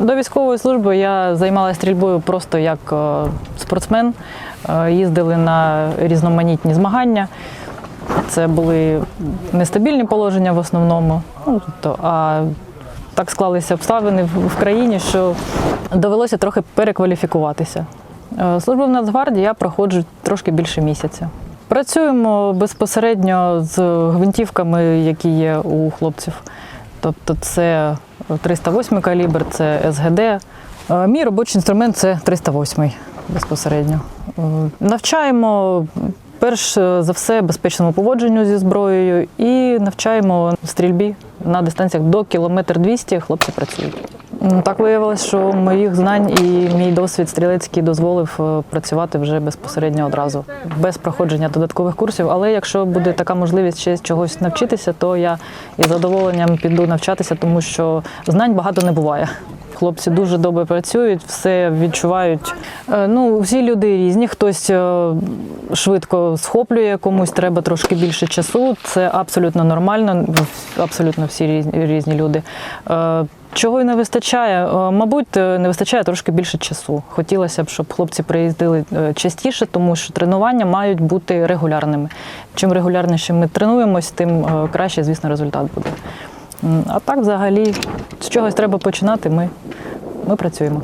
До військової служби я займалася стрільбою просто як е, спортсмен. Е, Їздили на різноманітні змагання. Це були нестабільні положення в основному. Ну, тобто, а так склалися обставини в країні, що довелося трохи перекваліфікуватися. Е, Службу в Нацгвардії я проходжу трошки більше місяця. Працюємо безпосередньо з гвинтівками, які є у хлопців. Тобто це 308 калібр, це СГД. Е, Мій робочий інструмент це 308 безпосередньо. Е, Навчаємо перш за все безпечному поводженню зі зброєю і навчаємо стрільбі на дистанціях до кілометр 200 хлопці працюють. Так виявилось, що моїх знань і мій досвід стрілецький дозволив е, працювати вже безпосередньо одразу, без проходження додаткових курсів. Але якщо буде така можливість ще чогось навчитися, то я із задоволенням піду навчатися, тому що знань багато не буває. Хлопці дуже добре працюють, все відчувають. Е, Ну, всі люди різні. Хтось е, швидко схоплює, комусь треба трошки більше часу. Це абсолютно нормально, абсолютно всі різні люди. Чого й не вистачає? Е, Мабуть, е, не вистачає трошки більше часу. Хотілося б, щоб хлопці приїздили е, частіше, тому що тренування мають бути регулярними. Чим регулярніше ми тренуємось, тим краще, звісно, результат буде. А так, взагалі, з чогось треба починати. Ми, ми працюємо.